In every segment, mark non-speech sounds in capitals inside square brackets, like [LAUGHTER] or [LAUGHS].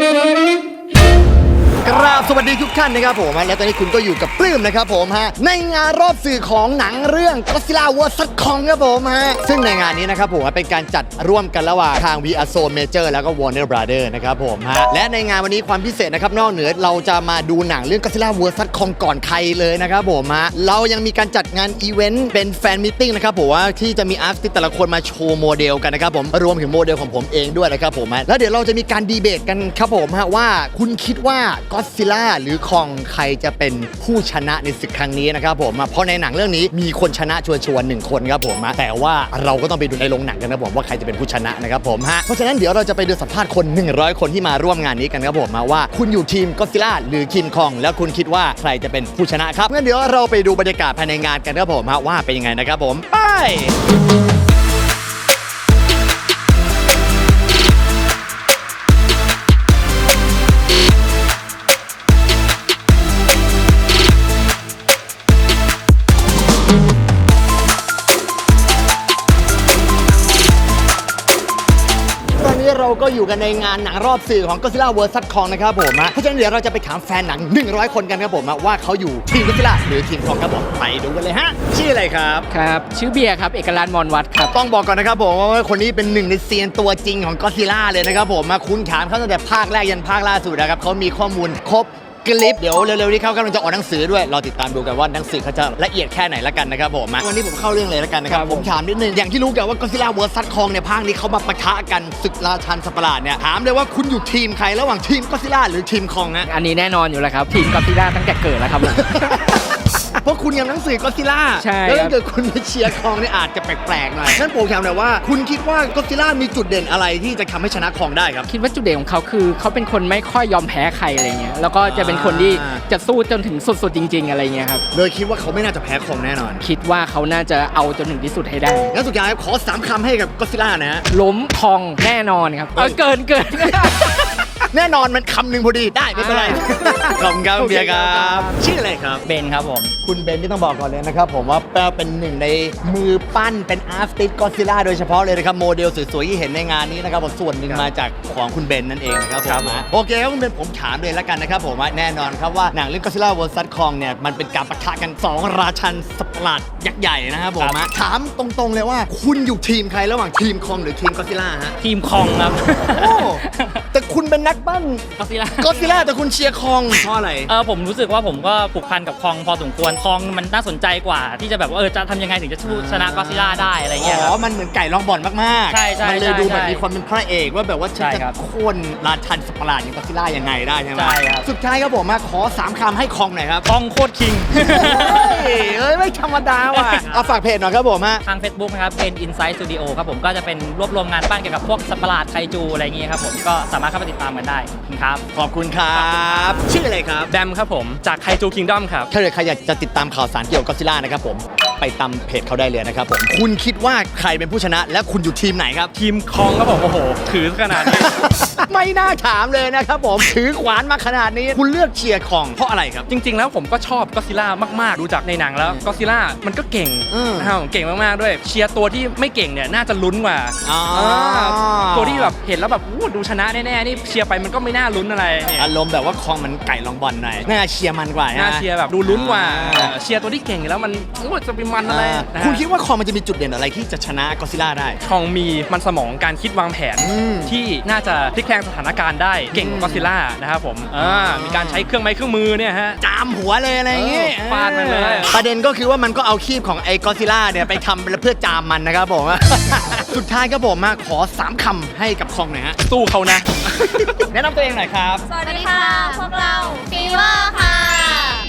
Thank [LAUGHS] you. กราบสวัสดีทุกท่านนะครับผมและตอนนี้คุณก็อยู่กับปลื้มนะครับผมฮะในงานรอบสื่อของหนังเรื่อง Godzilla vs Kong ครับผมฮะซึ่งในงานนี้นะครับผมเป็นการจัดร่วมกันระหว่างทาง v r Zone Major แล้วก็ Warner Brother นะครับผมฮะและในงานวันนี้ความพิเศษนะครับนอกเหนือเราจะมาดูหนังเรื่อง Godzilla vs Kong ก่อนใครเลยนะครับผมฮะเรายังมีการจัดงานอีเวนต์เป็นแฟนมิทติ้งนะครับผมว่าที่จะมีอาร์ติสต์แต่ละคนมาโชว์โมเดลกันนะครับผมรวมถึงโมเดลของผมเองด้วยนะครับผมฮะแล้วเดี๋ยวเราจะมีการดีเบตกันครับผมฮะว่าคุณคิดว่าก็ซิล่าหรือคองใครจะเป็นผู้ชนะในศึกครั้งนี้นะครับผมเพราะในหนังเรื่องนี้มีคนชนะชัวร์ๆหนึ่งคนครับผมแต่ว่าเราก็ต้องไปดูในโรงหนังกันนะผมว่าใครจะเป็นผู้ชนะนะครับผมฮะเพราะฉะนั้นเดี๋ยวเราจะไปดูสัมภาษณ์คน 100 คนที่มาร่วมงานนี้กันครับผมมาว่าคุณอยู่ทีมก็ซิล่าหรือคิมคอง แล้วคุณคิดว่าใครจะเป็นผู้ชนะครับงั้นเดี๋ยวเราไปดูบรรยากาศภายในงานกันครับผมว่าเป็นยังไงนะครับผมไป เราก็อยู่กันในงานหนังรอบสื่อของ Godzilla vs Kong นะครับผมฮะเพราะฉะนั้นเดี๋ยวเราจะไปถามแฟนหนัง 100 คนกันครับผมฮะว่าเขาอยู่ทีม Godzilla หรือทีม Kong ครับผมไปดูกันเลยฮะชื่ออะไรครับครับ ชื่อเบียร์ครับ เอกลันมอนวัดครับ ต้องบอกก่อนนะครับผมว่าคนนี้เป็นหนึ่งในเซียนตัวจริงของ Godzilla เลยนะครับผมมาคุ้นขามเขาตั้งแต่ภาคแรกยันภาคล่าสุดนะครับเขามีข้อมูลครบ กลิปเดี๋ยวเร็วๆนี้เขากำลังจะออกหนังสือด้วยรอติดตามดูกันว่าหนังสือเขาจะละเอียดแค่ไหนละกันนะครับผมมาวันนี้ผมเข้าเรื่องเลยละกันนะครับครับผผมมถามนิดนึงอย่างที่รู้กันว่า Godzilla vs Kong เนี่ยภาคนี้เขามาปะทะกันศึกราชันสัตว์ประหลาดเนี่ยถามเลยว่าคุณอยู่ทีมใครระหว่างทีม Godzilla หรือทีม Kong นะอันนี้แน่นอนอยู่แล้วครับ ทีมกอซิล่าตั้งแต่เกิดแล้วครับผม เพราะคุณยังหนังสือก็ซิล่าใช่แล้วครัถ้าบเกิดคุณไปเชียร์คองเนี่ยอาจจะแปลกๆหน่อยงั้นผมถามหน่อยว่า คุณคิดว่าก็ซิล่ามีจุดเด่นอะไรที่จะทำให้ชนะคองได้ครับ คิดว่าจุดเด่นของเขาคือเขาเป็นคนไม่ค่อยยอมแพ้ใครอะไรเงี้ยแล้วก็จะเป็นคนที่อ่า จะสู้จนถึงสุดๆจริง ๆ อะไรเงี้ยครับเลยคิดว่าเขาไม่น่าจะแพ้คองแน่นอนคิดว่าเขาน่าจะเอาจนถึงที่สุดให้ได้ งั้นสุดท้ายขอสามคำให้กับก็ซิล่านะฮะ ล้มทองแน่นอนครับเออเกินเกิน แน่นอนมันคำหนึ่งพอดีได้ไม่เป็นไรอ่าขอบคุณครับโอเคเบียร์ครัครับบชื่ออะไรครับ เบนครับผม คุณเบนที่ต้องบอกก่อนเลยนะครับ ผมว่าเป็นหนึ่งในมือปั้นเป็นอาร์ติสก็ซิล่าโดยเฉพาะเลยนะครับโมเดลสวยๆที่เห็นในงานนี้นะครับผมส่วนหนึ่งมาจากของคุณเบนนั่นเองนะครับผมนะโอเคครับคุณเบนผมถามเลยแล้วกันนะครับผมว่าแน่นอนครับว่าหนังเรื่องก็ซิล่า vs คองเนี่ยมันเป็นการปะทะกัน 2 ราชันสัตว์ประหลาดยักษ์ใหญ่นะครับผมนะถามตรงๆเลยว่าคุณอยู่ทีมใครระหว่างทีมคองหรือทีมก็ซิล่าฮะทีมคองครับโอ้แต่คุณเป็นนักปั้นก็ซิล่าก็ซิล่าแต่คุณเชียร์คองเพราะอะไรเออผมรู้สึกว่าผมก็ผูกพันกับคองพอสมควรคองมันน่าสนใจกว่า ที่จะแบบว่าเออจะทำยังไงถึงจะสู้ชนะก็ซิล่าได้อะไรเงี้ยคอ๋รัอบมันเหมือนไก่ลองบ่อนมากๆใช่ใช่มันเลยดูใช่แบบใช่มีความเป็นพระเอกว่าแบบว่าฉันใช่จะครับโค่นราชันสัตว์ประหลาดอย่างก็ซิล่ายังไงได้ใช่ไหมใช่ครับ สุดท้ายครับผมมาขอสามคำให้คองหน่อยครับ คองโคตรคิง เฮ้ยเอ้ยไม่ธรรมดาว่ะ เอาฝากเพจหน่อยครับผมฮะ ทาง Facebook นะครับเป็น Inside Studio ครับผมก็จะเป็นรวบรวมงานปั้นเกี่ยวกับพวกสัตว์ประหลาดไคจูอะไรอย่างเงี้ยครับผมก็สามารถเข้าไปติดตามกันได้ครับ ขอบคุณครับ ชื่ออะไรครับ แบมครับผม จากไคจูคิงดอมครับ ถ้าเกิดใครอยากจะติดตามข่าวสารเกี่ยวกับก็ซิล่านะครับผม ไปตามเพจเขาได้เลยนะครับผมคุณคิดว่าใครเป็นผู้ชนะ และคุณอยู่ทีมไหนครับ ทีมคองครับผมโอ้โหถือขนาดนี้ ไม่น่าถามเลยนะครับผมถือขวานมาขนาดนี้ คุณเลือกเชียร์ของเพราะอะไรครับ จริง ๆ แล้วผมก็ชอบก็ซิล่ามากๆ ดูจากในหนังแล้วก็ซิล่ามันก็เก่งอืม นะครับผมเก่งมากๆด้วย เชียร์ตัวที่ไม่เก่งเนี่ยน่าจะลุ้นกว่าอ๋อาตัวที่แบบเห็นแล้วแบบอู้ดูชนะแน่ๆนี่เชียร์ไปมันก็ไม่น่าลุ้นอะไรเนี่ย อารมณ์แบบว่าคลองมันไก่ลองบอลหน่อยน่าเชียร์มันกว่าน่านะเชียร์แบบดูลุ้นกว่าอ่า เชียร์ตัวที่เก่งอยู่แล้วมันอู้จะไปมันอะไรอ่านะฮะคุณคิดว่าคลองมันจะมีจุดเด่นอะไรที่จะชนะก็ซิล่าได้คองมีมันสมองการคิดวางแผนอืมที่น่าจะพลิกแพลงสถานการณ์ได้เก่งกว่าก็ซิล่านะครับผมอ่ามีการใช้เครื่องไม้เครื่องมือเนี่ยฮะ จามหัวเลยอะไรอย่างงี้เออฟาดมันเลยประเด็นก็คือว่ามันก็เอาคีบของไอ้ก็ซิล่าเนี่ยไปทำเพื่อจามมันนะครับผม สุดท้ายครับผมมาขอสามคำให้กับคลองหน่อยฮะ สู้เขานะ แนะนำตัวเองหน่อยครับ สวัสดีค่ะ พวกเราฟีเวอร์ค่ะ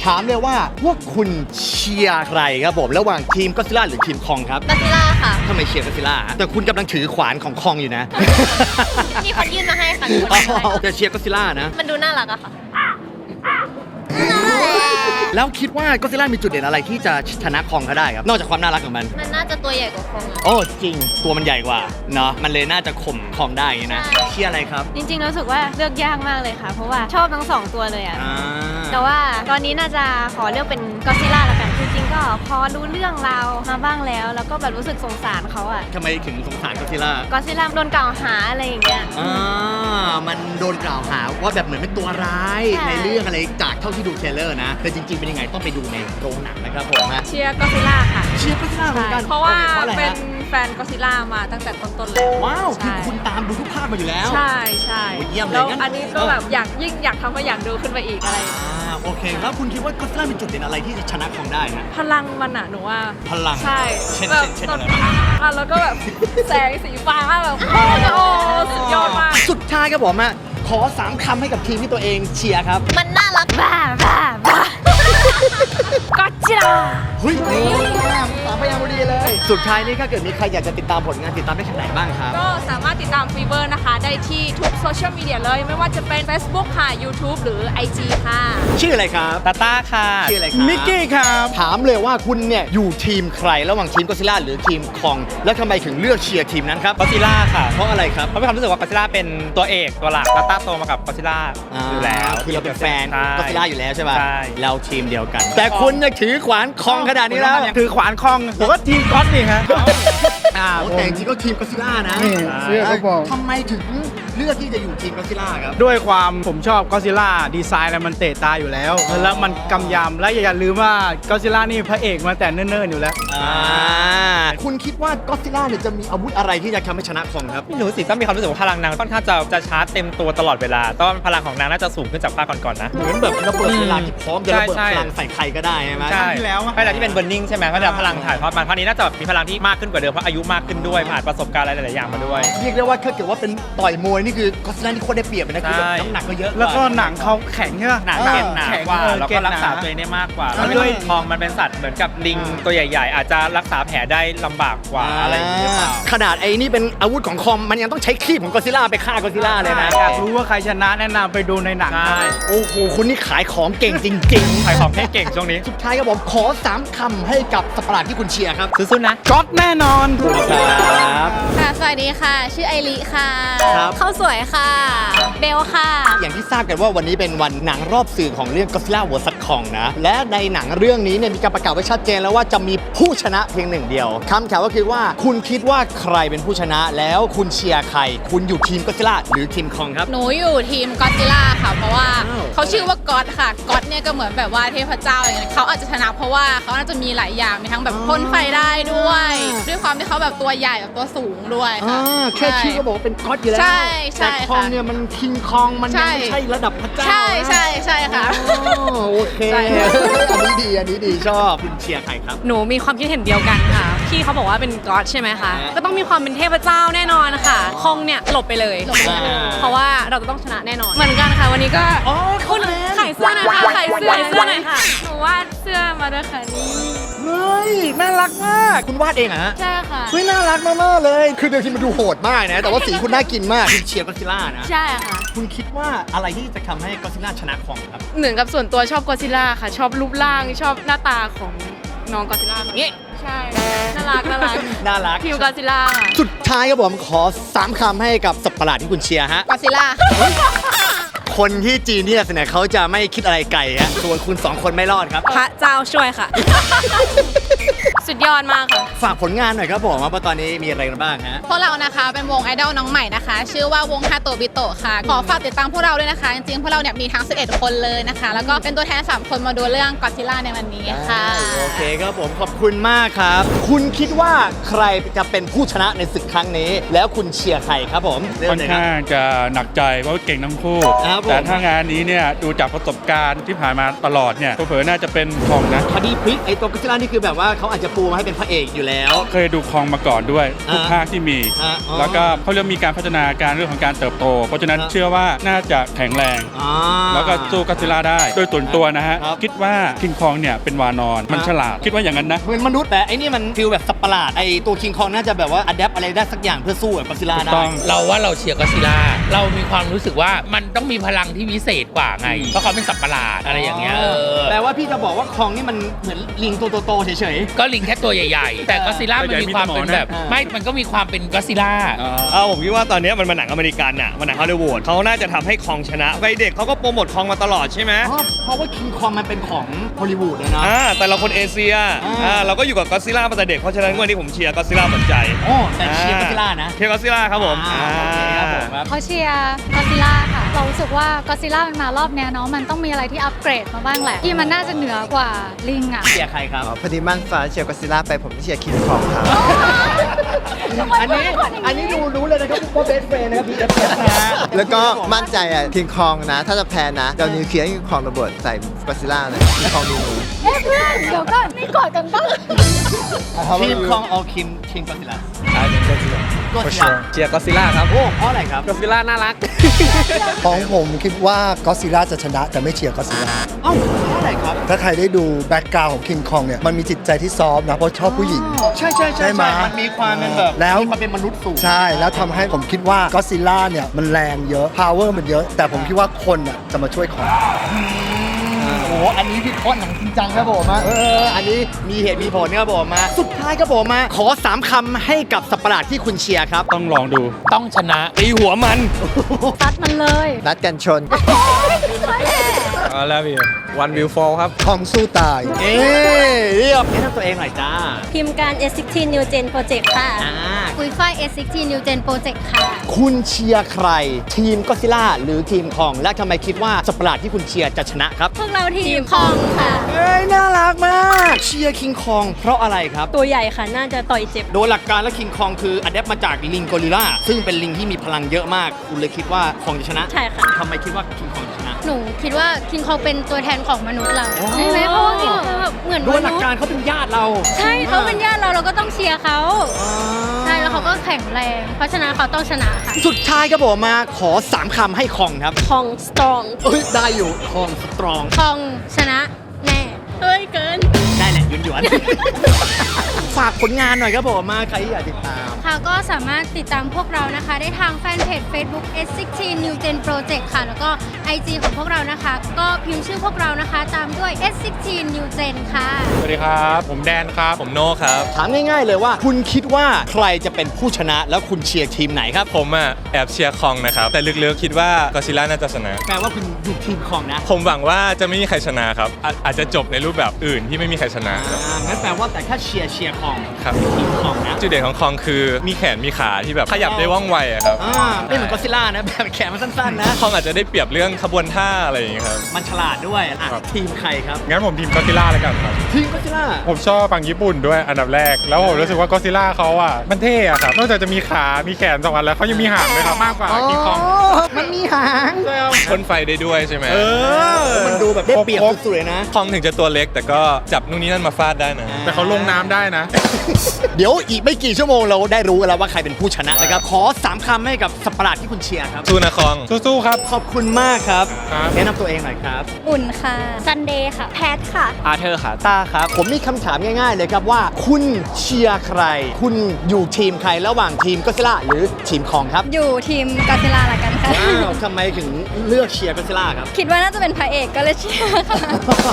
ถามเลยว่าพวกคุณเชียร์ใครครับผม ระหว่างทีมก็ซิล่าหรือทีมคองครับกัสซิล่าค่ะ ทำไมเชียร์ก็ซิล่าแต่คุณกำลังถือขวานของคองอยู่นะมีคนยื่นมาให้ค่ะมีคนอ๋ยื่นมาให้อจะเชียร์ก็ซิล่านะ มันดูน่ารักอะค่ะ แล้วคิดว่าก็ซิล่ามีจุดเด่นอะไรที่จะชนะคองเขาได้ครับ นอกจากความน่ารักของมัน มันน่าจะตัวใหญ่กว่าคงอะโอ้จริง ตัวมันใหญ่กว่าเนาะมันเลยน่าจะข่มคองได้อย่างนี้นะใช่เชียร์อะไรครับจริงๆรู้สึกว่าเลือกยากมากเลยค่ะ เพราะว่าชอบทั้งสองตัวเลยอะอ่า แต่ว่าตอนนี้น่าจะขอเลือกเป็นก็ซิล่าละกันจ ริง ๆ ก็พอรู้เรื่องราวมาบ้างแล้ว แล้วก็แบบรู้สึกสงสารเขาอะทำไมถึงสงสารก็ซิล่าก็ซิล่าโดนกล่าวหาอะไรอย่างเงี้ย อ่ามันโดนกล่าวล่าวหาว่าแบบเหมือนเป็นตัวร้ายใช่ ในเรื่องอะไรจากเท่าที่ดูเทรลเลอร์นะ แต่จริง ๆ เป็นยังไงต้องไปดูในโรงหนังนะครับผมฮะเชียร์ก็ซิล่าค่ะ เชียร์ก็ทราบเหมือนกันเพราะว่าเพราะอะไรเป็นฮะ แฟนก็ซิล่ามาตั้งแต่ต้นๆแล้วว้าวคือใช่คุณตามดูทุกภาคมาอยู่แล้ว ใช่ใช่โอ้ยเยี่ยมเลยแล้วงั้น อันนี้ก็แบบอยากยิ่งอยากทำให้อยากดูขึ้นไปอีกอะไรอย่างเงี้ยอ่าโอเค แล้วคุณคิดว่าก็ทรามีจุดเด่นอะไรที่จะชนะคองได้ฮะพลังมันอะหนูว่าพลังใช่เช่นแบบเช่นตอะอนไรบ้าง อะแล้วก็แบบ แสงสีฟ้าแบบโอ้โหสุดยอดมาก สุดท้ายครับผมอะขอสามคำให้กับทีมที่ตัวเองเชียร์ครับ มันน่ารักบ้าบ้าบ้าก็จิลาเฮ้ยสามพยางค์พอดีเลย สุดท้ายนี้ถ้าเกิดมีใครอยากจะติดตามผลงานติดตามได้ทางไหนบ้างครับ ก็สามารถติดตามฟีเวอร์นะคะ ได้ที่ทุกโซเชียลมีเดียเลย ไม่ว่าจะเป็น Facebook ค่ะ YouTube หรือ IG ค่ะ ชื่ออะไรครับ ตาต้าค่ะชื่ออะไรครับ นิกกี้ครับ ถามเลยว่าคุณเนี่ยอยู่ทีมใครระหว่างทีมก็ซิล่าหรือทีมคอง แล้วทำไมถึงเลือกเชียร์ทีมนั้นครับ ก็ซิล่าค่ะเพราะอะไรครับ เพราะมีความรู้สึกว่าก็ซิล่าเป็นตัวเอกตัวหลักตาต้าโตมากับก็ซิล่าอยู่แล้ว คือเราเป็นแฟนก็ซิล่าอยู่แล้วใช่ป่ะใช่ เราทีมเดียวกัน แต่คุณเนี่ยถือขวานคองขนาดนี้แล้วถือขวานคองผมก็ทีมก๊อตนี่ฮะอ่าโอ้ผแต่มจริงๆก็ทีมก็ซิล่านะนี่เสื้อเขาบอกทำไมถึง เลือกที่จะอยู่ทีมก็ซิล่าครับ ด้วยความผมชอบก็ซิล่าดีไซน์อะไรมันเตะตาอยู่แล้ว แล้วมันกำยำและอย่าลืมว่าก็ซิล่านี่พระเอกมาแต่เนิ่นๆอยู่แล้ว อ่าคุณคิดว่าก็ซิล่าเนี่ยจะมีอาวุธอะไรที่จะทำให้ชนะคองครับ ไม่รู้สิต้องมีความรู้สึกว่าพลังนางค่อนข้างจะจะชาร์จเต็มตัวตลอดเวลาแต่ว่าพลังของนางน่าจะสูงขึ้นจากภาคก่อนๆนะ เหมือนแบบระเบิดเวลาที่พร้อมจะระเบิดใช่พใช่ ลังใส่ใครก็ได้ใช่ไหม ใช่ที่แล้วอะไม่แต่ที่เป็นเบ r ร์นิ่งใช่ไหมก็จะพลังถ่ายทอดมาภาคนี้น่าจะมีพลังที่มากขึ้นกว่าเดิมเพราะอายุมากขึ้นด้วยผ่านประสบการณ์อะไรหลายๆอย่างมาด้วย เรียกได้ว่าถ้าเกิดว่าเป็นต่อยมวยนี่คือก็ซิล่านี่โคตรได้เปรียบเลยนะคือแบบใช่น้ำหนักก็เยอะแล้วก็หนังเขาแข็งใช่ไหมหนักออเก่งหนากว่าแข็งเออแล้วเก่ก็งรักษาหนาตัวเองได้มากกว่า แล้แล้ววด้วยทองมันเป็นสัตว์เหมือนกับลิงตัวใหญ่ ๆ อาจจะรักษาแผลได้ลำบากกว่าอะไรอย่างเงี้ยเปล่า ขนาดไอ้นี่เป็นอาวุธของคอม มันยังต้องใช้ครีบของก็ซิล่าไปฆ่าก็ซิล่าเลยนะอยากรู้ว่าใครชนะแนะนำไปดูในหนัง ใช่ โอ้โหคุณนี่ขายของเก่งจริงขายของให้เก่งช่วงนี้ๆสุดท้ายครับผมขอสามคำให้กับสตว์ปาร์ตที่คุณเชียร์ครับสู้ๆนะก๊อตแน่นอน ครับ ค่ะ สวัสดีค่ะ ชื่อไอริค่ะ ครับข้าวสวยค่ะ เบลค่ะ อย่างที่ทราบกันว่าวันนี้เป็นวันหนังรอบสื่อของเรื่อง Godzilla vs Kong นะ และในหนังเรื่องนี้เนี่ยมีการประกาศไว้ชัดเจนแล้วว่าจะมีผู้ชนะเพียงหนึ่งเดียวคำถามก็คือว่าคุณคิดว่าใครเป็นผู้ชนะ แล้วคุณเชียร์ใคร คุณอยู่ทีม Godzilla หรือทีม Kong ครับ หนูอยู่ทีมก็อดซิล่าค่ะ เพราะว่าอ้าว เขาชื่อว่าก็อดค่ะก็อดเนี่ยก็เหมือนแบบว่าเทพเจ้าอย่างเงี้ยเขาอาจจะชนะเพราะว่าเขาน่าจะมีหลายอย่างมีทั้งแบบพ่นไฟได้ด้วย ด้วยความที่เขาแบบตัวใหญ่แบบตัวสูงด้วยอ่าค่ะแค่ชื่อก็บอกว่าเป็นก็อดอยู่แล้ว ใช่ใช่แต่คองค่ะ เนี่ยมันคิงคองมันยังไม่ใช่ใช่ระดับพระเจ้าใช่ใช่ใช่ค่ะ อ๋อโอเคใช่ อันนี้ดีอันนี้ดีชอบคุณเชียร์ใครครับ หนูมีความคิดเห็นเดียวกันค่ะ พี่เขาบอกว่าเป็นก็อดใช่ไหมคะอ่าก็ต้องมีความเป็นเทพเจ้าแน่นอนค่ะคองเนี่ยหลบไปเลยหลบไปเลย เพราะว่าเราจะต้องชนะแน่นอน เหมือนกันค่ะวันนี้ก็อ๋อคุณขายเสื้อหน่อยค่ะขายเสื้อขายเสื้อหน่อยค่ะ หนูวาดเสื้อมาด้วยค่ะนี่ เฮ้ย น่ารักมาก คุณวาดเองเหรอฮะใช่ค่ะ เฮ้ย น่ารักมากๆเลย คือเดิมทีมันดูโหดมากนะ แต่ว่าสีคุณน่ากินมากคุณเชียร์ก็ซิล่านะ ใช่ค่ะ คุณคิดว่าอะไรที่จะทำให้ก็ซิล่าชนะของครับ เหมือนกับส่วนตัวชอบกอซิล่าค่ะ ชอบรูปร่างชอบหน้าตาของน้องกอซิล่านี่ใช่ น่ารักน่ารักน่ารัก ทีมกอซิล่าสุดท้ายครับผมขอสามคำให้กับสัตว์ประหลาดที่คุณเชียร์ฮะก็อดซิล่า คนที่จีนเนี่ยส่วนใหญ่เขาจะไม่คิดอะไรไกลฮะส่วนคุณสองคนไม่รอดครับ พระเจ้าช่วยค่ะ สุดยอดมากค่ะ ฝากผลงานหน่อยครับผมว่าตอนนี้มีอะไรกันบ้างฮะ พวกเรานะคะ เป็นวงไอดอลน้องใหม่นะคะ ชื่อว่าวงฮาโตบิโตะค่ะ ขอฝากติดตามพวกเราด้วยนะคะ จริงๆ พวกเราเนี่ยมีทั้ง 11 คนเลยนะคะ แล้วก็เป็นตัวแทน 3 คนมาดูเรื่องก็อดซิล่าในวันนี้ค่ะ โอเคครับผมขอบคุณมากครับ คุณคิดว่าใครจะเป็นผู้ชนะในศึกครั้งนี้ แล้วคุณเชียร์ใครครับผมเริ่มค่อนเลยครับข้างจะหนักใจเพราะว่าเก่งทั้งคู่ครับผมแต่ถ้างานนี้เนี่ยดูจากประสบการณ์ที่ผ่านมาตลอดเนี่ยเผลอๆน่าจะเป็นคองนะพอดีพลิกไอตัวก็ซิล่านี่คือแบบว่าเขาอาจจะปูมาให้เป็นพระเอกอยู่แล้ว เคยดูคองมาก่อนด้วยทุกอ่าภาคที่มี อ่าอ๋อแล้วก็เขาเริ่มมีการพัฒนาการเรื่องของการเติบโต เพราะฉะนั้นอ่า เชื่อว่าน่าจะแข็งแรง อ่า แล้วก็สู้กัสซิลล่าได้ โดยส่วนตัวนะฮะ ครับคิดว่าคิงคองเนี่ยเป็นวานอน มันครับฉลาด คิดว่าอย่างนั้นนะ เหมือนมนุษย์แต่ไอ้นี่มันฟิลแบบสัตว์ประหลาดไอตัวคิงคองน่าจะแบบว่าอัดแอปอะไรได้สักอย่างเพื่อสู้กับก็ซิล่าถูกได้ต้อง เราว่าเราเชียร์ก็อดซิลล่า เรามีความรู้สึกว่ามันต้องมีพลังที่วิเศษกว่าไงเพราะเขาเป็นสัตว์ประหลาดอะไรอย่างเงี้ยเออแปลว่าพี่จะบอกว่าคองนี่มันเหมือนลิงตัวโตๆเฉย ก็ลิงแค่ตัวใหญ่ ๆ แต่ก็อดซิลล่ามันมีความเป็นแบบอ่าไม่ มันก็มีความเป็นก็อดซิลล่า เอาผมคิดว่าตอนนี้มันเป็นหนังอเมริกันน่ะมันหนังฮอลลีวูดเขาน่าจะทำให้คองชนะไปเด็กเขาก็โปรโมทคองมาตลอดใช่ไหมๆเพราะเพราะว่าคิงคองมันเป็นของฮอลลีวูดเลยนะอ่าแต่เราคนเอเชียอ่าอ่าเราก็อยู่กับก็อดซิลล่ามาแต่เด็กเพราะฉะนั้นวันนี้ผมเชียร์ก็อดซิลล่าหมดใจโอ้แต่เชียร์ก็ซิล่านะเชียร์ก็อดซิลล่าครับผมอ่าโอเคครับผมครับเขาเชียร์ก็อดซิล่าค่ะเรารู้สึกว่าก็ซิล่ามันมารอบเนี้ยเนาะมันต้องมีอะไรที่อัปเกรดมาบ้างแหละที่มันน่าจะเหนือกว่าลิงอะเชียร์ใครครับพอดีมั่นฟ้าเชียร์ก็อดซิลล่าไปผมเชียร์คิงคองครับ อันนี้อันนี้ดูรู้เลยนะครับว่าเบสเฟรนนะครับ BFF นะฮะแล้วก็มั่นใจอะคิงคองนะ ถ้าจะแพ้นะเดี๋ยวนิวเคลียร์คิงคองระเบิดใส่ก็อดซิลล่าเลยคิงคองดูหนูเอ๊ะเพื่อนเดี๋ยวก่อนไม่กอดกันบ้าง ทีมของเอาคิมคิงก็สิละก็สิละเชียร์ก็ซิล่าครับโอ้เพราะอะไรครับก็ซิล่าน่ารัก ของผมคิดว่าก็ซิล่าจะชนะแต่ไม่เชียร์ก็ซิล่าเอ้าเพราะอะไรครับ ถ้าใครได้ดูแบ็กกราวของคิงคองเนี่ยมันมีจิตใจที่ซอฟต์นะเพราะชอบผู้หญิง ใช่ใช่ใช่ใช่ไหมมันมีความเป็นแบบแล้วมีความเป็นมนุษย์สูงใช่แล้วทำให้ผมคิดว่าก็ซิล่าเนี่ยมันแรงเยอะพาวเวอร์มันเยอะ แต่ผมคิดว่าคนอะจะมาช่วยของโอ้โหอันนี้พี่โคตรหนังจริงจังครับผมอะเออ อันนี้มีเหตุมีผลครับผมมาสุดท้ายครับผมมาขอสามคำให้กับสัตว์ประหลาดที่คุณเชียร์ครับ ต้องลองดู ต้องชนะตีหัวมัน ตัดมันเลย นัดกันชน I love you One Will Fall ครับ ทองสู้ตาย เอ๊ะเรียบแนะนำตัวเองหน่อยจ้า พิมพ์การ S16 New Gen Project ค่ะ อ่า คุยฝ้าย S16 New Gen Project ค่ะ คุณเชียร์ใคร ทีมก็ซิล่าหรือทีมคอง และทำไมคิดว่าสัตว์ประหลาดที่คุณเชียร์จะชนะครับ พวกเราทีมคองค่ะ เอ้ย น่ารักมาก เชียร์คิงคอง เพราะอะไรครับ ตัวใหญ่ค่ะ น่าจะต่อยเจ็บ โดยหลักการแล้วคิงคองคืออัดแอปมาจากลิงโกริลลาซึ่งเป็นลิงที่มีพลังเยอะมาก คุณเลยคิดว่าคองจะชนะใช่ค่ะ ทำไมคิดว่าคิงคองจะชนะ หนูคิดว่าคิงคองเป็นตัวแทนของมนุษย์เราใช่ไหมเพราะว่าคิงคองแบบเหมือนโดมยหลักนุษย์การเขาเป็นญาติเราใช่เขาเป็นญาติเราเราก็ต้องเชียร์เขาอ่าใช่แล้วเขาก็แข็งแรง เพราะฉะนั้นเขาต้องชนะค่ะ สุดท้ายครับผมมาขอสามคำให้คองครับคองสตรองเอ้ยได้อยู่คองสตรอง คองชนะแน่เฮ้ยเกิน ได้แหละหยวนหยวนๆ ฝากผลงานหน่อยครับผมมาใครที่อยากติดตาม ค่ะก็สามารถติดตามพวกเรานะคะ ได้ทางแฟนเพจ Facebook S16 New Gen Project ค่ะ แล้วก็ IG ของพวกเรานะคะ ก็พิมพ์ชื่อพวกเรานะคะ ตามด้วย S16 New Gen ค่ะ สวัสดีครับ ผมแดนครับ ผมโน่ครับ ถามง่ายๆเลยว่า คุณคิดว่าใครจะเป็นผู้ชนะแล้วคุณเชียร์ทีมไหนครับ ผมอะแอบเชียร์คองนะครับ แต่ลึกๆคิดว่าก็ซิล่าน่าจะชนะ แปลว่าคุณอยู่ทีมคองนะผมหวังว่าจะไม่มีใครชนะครับอาอาจจะจบในรูปแบบอื่นที่ไม่มีใครชนะ อ่างั้นแปลว่าแต่ถ้าเชียร์เชียร์คองครับ ทีมคองนะ จุดเด่นของคองคือมีแขนมีขาที่แบบขยับได้ว่องไวอะครับอ่าไม่เหมือนก็อดซิลล่านะแบบแขนมันสั้นๆนะ คองอาจจะได้เปรียบเรื่องขบวนท่าอะไรอย่างเงี้ยครับ มันฉลาดด้วยอะทีมใครครับ งั้นผมทีมก็ซิล่าแล้วกันครับ ทีมก็อดซิลล่า ผมชอบฝั่งญี่ปุ่นด้วยอันดับแรก แล้วผมรู้สึกว่าก็ซิล่าเขาอะ มันเท่อะครับ นอกจากจะมีขา มีแขนสองอันแล้วเขายังมีหางด้วยครับมากกว่าคิงคองมันมีหาง พ่นไฟได้ด้วยใช่ไหมเออมันดูแบบได้เปรียบสุดๆเลยนะ คองถึงจะตัวเล็กแต่ก็จับนู่นนี่นั่นมาฟาดได้นะ แต่เขาลงน้ำได้นะ เดี๋ยวอีกไม่กี่ชั่วโมงเราได้รู้กันแล้วว่าใครเป็นผู้ชนะนะครับ ขอสามคำให้กับสัตว์ประหลาดที่คุณเชียร์ครับ สู้นะคองสู้ๆครับ ขอบคุณมากครับ ครับ แนะนำตัวเองหน่อยครับ อุ่นค่ะ ซันเดย์ค่ะ แพทค่ะ อาเธอร์ขาต้าครับ ผมมีคำถามง่าย ๆ เลยครับว่า คุณเชียร์ใคร คุณอยู่ทีมใครระหว่างทีมก็ซิล่าหรือทีมคองครับ อยู่ทีมกาซิล่าละกันค่ะ ว้าวทำไมถึงเลือกเชียร์ก็ซิล่าครับ คิดว่าน่าจะเป็นพระเอกก็เลยเชียร์ค่ะ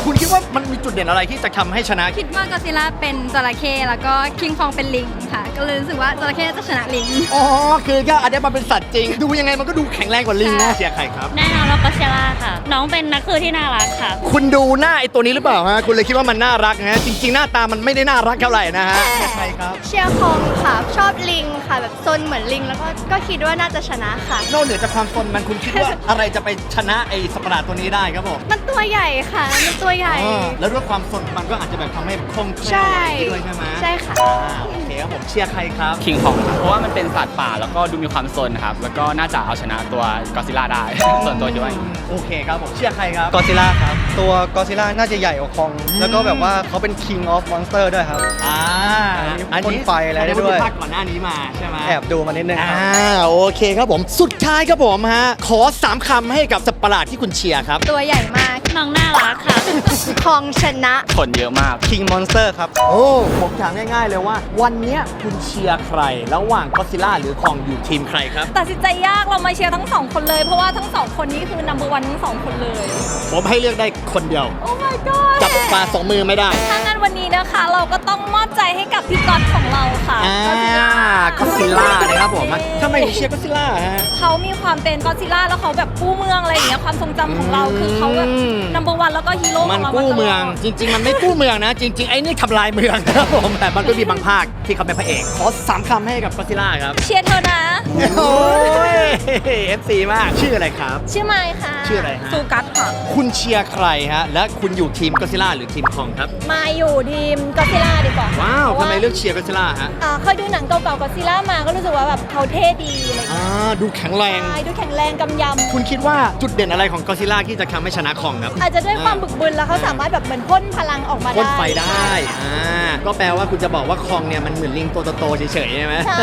คุณคิดว่ามันมีจุดเด่นอะไรที่จะทำให้ชนะ คิดว่ากาซิล่าเป็นจระเข้แล้วก็คิงคองเป็นลิงค่ะ ก็เลยรู้สึกว่าจระเข้จะชนะลิง อ๋อ คือก็อันนี้มันเป็นสัตว์จริง ดูยังไงมันก็ดูแข็งแรงกว่าลิงนะเชียร์ใครครับ แน่นอนเราก็เชียร์ค่ะ น้องเป็นนักคือที่น่ารักค่ะ คุณดูหน้าไอตัวนี้หรือเปล่าฮะ คุณเลยคิดว่ามันน่ารักนะจริง ๆ หน้าตามันไม่ได้น่ารักเท่าไหร่นะฮะเชียร์ใครครับ เชียร์คองค่ะ ชอบลิงค่ะ แบบซนเหมือนลิง แล้วก็ก็คิดว่าน่าจะชนะค่ะ นอกเหนือจากความสนมันคุณคิดว่าอะไรจะไปชนะไอสัตว์ประหลาดตัวนี้ได้ครับผมมันตัวใหญ่ค่ะ มันตัวใหญ่อ๋อแล้วด้วยความสนมันก็อาจจะแบบทำให้คล่องแคล่วใช่ อะไรอย่างนี้ด้วยใช่ไหมใช่ค่ะ อ่าโอเค ครับผมเชียร์ใครครับคิงคองครับเพราะว่ามันเป็นสัตว์ป่าแล้วก็ดูมีความซนครับ แล้วก็น่าจะเอาชนะตัวกอซิล่าได้ ส่วนตัวคิดว่าอย่างนี้โอเคครับผมเชียร์ใครครับก็อดซิลล่าครับ ตัวก็อดซิลล่าน่าจะใหญ่กว่าคอง แล้วก็แบบว่าเขาเป็น King of Monster ด้วยครับ อ่าอันนี้พ่นไฟอะไรได้ด้วย ภาคก่อนหน้านี้มาใช่ไหม แอบดูมานิดนึงครับ อ่าโอเคครับผม สุดท้ายครับผมฮะ ขอสามคำให้กับสัตว์ประหลาดที่คุณเชียร์ครับ ตัวใหญ่มาก น้องน่ารักค่ะคองชนะ คนเยอะมาก King Monster ครับ โอ้ ผมถามง่ายๆเลยว่า วันเนี้ยคุณเชียร์ใคร ระหว่างก็ซิล่าหรือคองอยู่ทีมใครครับ ตัดสินใจยากเรามาเชียร์ทั้งสองคนเลย เพราะว่าทั้งสองคนนี้คือ number one ทั้งสองคนเลย ผมให้เลือกได้คนเดียว โอ้ my god จับปลาสองมือไม่ได้ ถ้างั้นวันนี้นะคะ เราก็ต้องมอบใจให้กับพี่ก๊อตของเราค่ะอ่าก็ซิล่านะครับผมทำไมถึงเชียร์ก็ซิล่าฮะ เขามีความเป็นกอซิล่าแล้วเขาแบบกู้เมืองอะไรอย่างเงี้ยความทรงจำของเราคือเขาแบบอืม number one แล้วก็ฮีโร่ขมัอนงเรากู้มาตลเมือองดจริง ๆ มันไม่กู้เมืองนะ จริง ๆ ไอ้นี่ทำลายเมืองนะครับผมแต่มันก็มีบางภาคที่เขาเป็นพระเอก ขอสามคำให้กับก็ซิล่าครับ เชียร์เธอนะ โอ้ย FC มาก ชื่ออะไรครับ ชื่อไมค์ค่ะชื่ออะไรฮะสุกัสค่ะ คุณเชียร์ใครฮะ และคุณอยู่ทีมก็ซิล่าหรือทีมคองครับ มาอยู่ทีมก็ซิล่าดีกว่าว้าวพระทำไมเลือกเชียร์ก็ซิล่าฮะอ่าเคยดูหนังเก่าๆก็ซิล่ามาก็รู้สึกว่าแบบเขาเท่ดีอะไรอย่างอ่าเงี้ยดูแข็งแรง ใช่ดูแข็งแรงกำยำ คุณคิดว่าจุดเด่นอะไรของก็ซิล่าที่จะทำให้ชนะคองครับอาจจะด้วยความบึกบึนแล้วเขาสามารถแบบเหมือนพ่นพลังออกมาได้พ่นไฟได้อ่าก็แปลว่าคุณจะบอกว่าคองเนี่ยมันเหมือนลิงตัวโตๆเฉยๆใช่ไหมใช่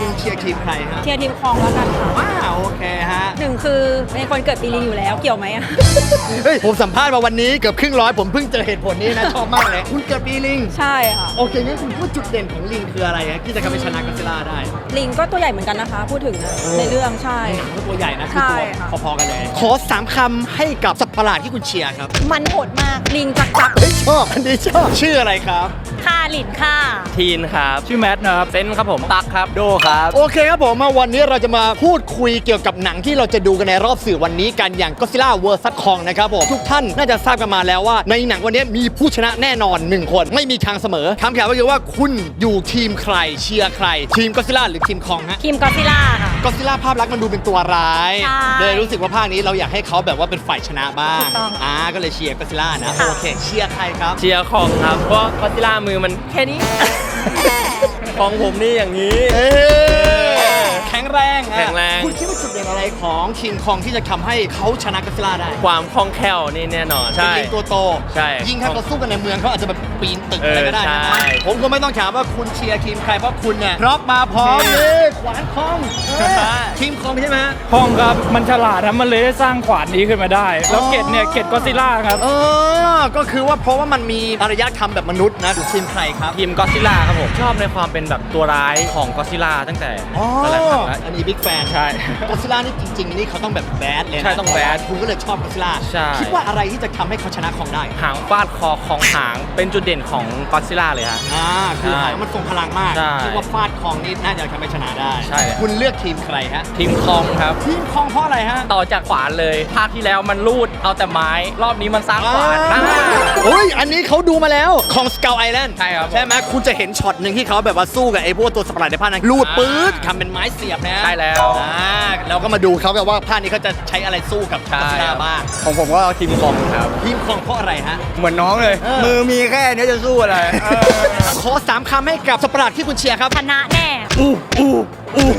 คุณเชียร์ทีมใครฮะ เชียร์ทีมคลองแล้วกันค่ะว้าวโอเคฮะ หนึ่งคือเป็นคนเกิดปีลิงอยู่แล้วเกี่ยวไหมอะ เฮ้ยผมสัมภาษณ์มาวันนี้เกือบครึ่งร้อยผมเพิ่งเจอเหตุผลนี้นะ ชอบมากเลย คุณเกิดปีลิง ใช่ค่ะ โอเคงั้นคุณพูดจุดเด่นของลิงคืออะไรฮะที่จะทำให้ชนะก็ซิล่าได้ ลิงก็ตัวใหญ่เหมือนกันนะคะ พูดถึงนะโอ้ในเรื่องใช่ในหนังก็ตัวใหญ่นะคือใช่ตัวค่ะพอๆกันเลย ขอสามคำให้กับสัตว์ประหลาดที่คุณเชียร์ครับมันโหดมากลิงจักจักเฮ้ยชอบอันนี้ชอบชื่ออะไรครับ ค่าหลินค่ะทีนครับ ชื่อแมทนะครับ เซนครับผม ตักครับ โดครับ โอเคครับผมมาวันนี้เราจะมาพูดคุยเกี่ยวกับหนังที่เราจะดูกันในรอบสื่อวันนี้กันอย่าง Godzilla vs Kong นะครับผม ทุกท่านน่าจะทราบกันมาแล้วว่า ในหนังวันนี้มีผู้ชนะแน่นอนหนึ่งคน ไม่มีทางเสมอคำถามก็คือว่าคุณอยู่ทีมใครเชียร์ใคร ทีม Godzilla หรือทีม Kong ฮะทีมก็ซิล่าค่ะ Godzilla ภาพลักษณ์มันดูเป็นตัวร้าย ใช่เลยรู้สึกว่าภาคนี้เราอยากให้เขาแบบว่าเป็นฝ่ายชนะบ้างถูกต้องอ่าก็เลยเชียร์ Godzilla นะโอเคเชียร์ใครครับ เชียร์ของครับ เพราะกอซิล่ามือมันแค่นี้ของผมนี่อย่างนี้เอ้ยแข็งแรงอะแข็งแรง คุณคิดว่าจุดเด่นอะไรของคิงคองที่จะทำให้เขาชนะกัสซิลล่าได้ความคล่องแคล่วนี่แน่นอนใช่ เป็นลิงตัวโต ใช่ยิ่งถ้าเขาสู้กันในเมืองเขาอาจจะแบบปีนตึกเอออะไรก็ได้นะใช่ ผมก็ไม่ต้องถามว่าคุณเชียร์ทีมใครเพราะคุณเนี่ยพร็อพมาพร้อมเลยขวานคองเออทีมคองใช่ไหมฮะ ห้องครับ มันฉลาดนะมันเลยได้สร้างขวานนี้ขึ้นมาได้ แล้วเกตเนี่ยเกตก็ซิล่าครับ เออ ก็คือว่าเพราะว่ามันมีอารยธรรมแบบมนุษย์นะหรือทีมใครครับ ทีมกอซิล่าครับผมชอบในความเป็นแบบตัวร้ายของกอซิล่าตั้งแต่อ๋อหลายๆครั้งแล้ว อันนี้บิ๊กแฟนใช่ก็ซิล่านี่จริง ๆ นี่เขาต้องแบบแบดเลยนะใช่ต้องแบดคุณก็เลยชอบก็ซิล่าใช่ คิดว่าอะไรที่จะทำให้เขาชนะของได้หางฟาดคอของหางเป็นจุดเด่นของกอซิล่าเลยฮะ อ่าคือใช่หางมันทรงพลังมากใช่คิดว่าฟาดคองนี่น่าจะทำให้ชนะได้ ใช่เลยคุณเลือกทีมใครฮะทีมคองครับ ทีมคองเพราะอะไรฮะ ต่อจากขวานเลย ภาคที่แล้วมันรูดเอาแต่ไม้ รอบนี้มันสร้างขวานอ่า อ่าโอ้ย อันนี้เขาดูมาแล้ว ของ Skull Island ใช่ครับใช่ไหมคุณจะเห็นช็อตหนึ่งที่เขาแบบว่าสู้กับไอ้พวกตัวสปาร์ในภาคนั้นลูดปื๊ดทำเป็นไม้เสียบนะใช่แล้วอ่าเราก็มาดูเขากันว่าภาคนี้เขาจะใช้อะไรสู้กับใช่กัสซิลล่าบ้างของผมก็ทีมคองครับ ทีมคองเพราะอะไรฮะ เหมือนน้องเลย เออ มือมีแค่นี้จะสู้อะไรขอสามคำให้กับสปาร์ที่คุณเชียร์ครับชนะแน่ อู้อู้อู้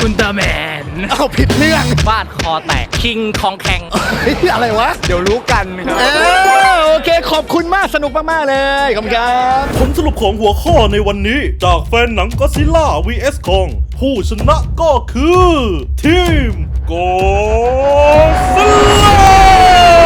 อุลตร้าแมนเอาผิดเรื่องฟาดคอแตกคิงคองแข่งเฮ้ยอะไรวะ เดี๋ยวรู้กันครับ เออโอ เคขอบคุณมากสนุกมากๆเลยขอบคุณครับผลสรุปของหัวข้อในวันนี้ จากแฟนหนังก็ซิล่า vs คองผู้ชนะก็คือ ทีมกอซิล่า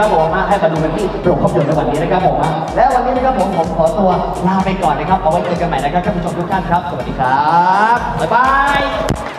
นะครับผมมาให้มาดูกันที่โรงภาพยนตร์ในวันนี้นะครับผมและวันนี้นะครับผมผมขอตัวลาไปก่อนนะครับเอาไว้เจอกันใหม่นะครับท่านผู้ชมทุกท่านครับ สวัสดีครับบ๊ายบาย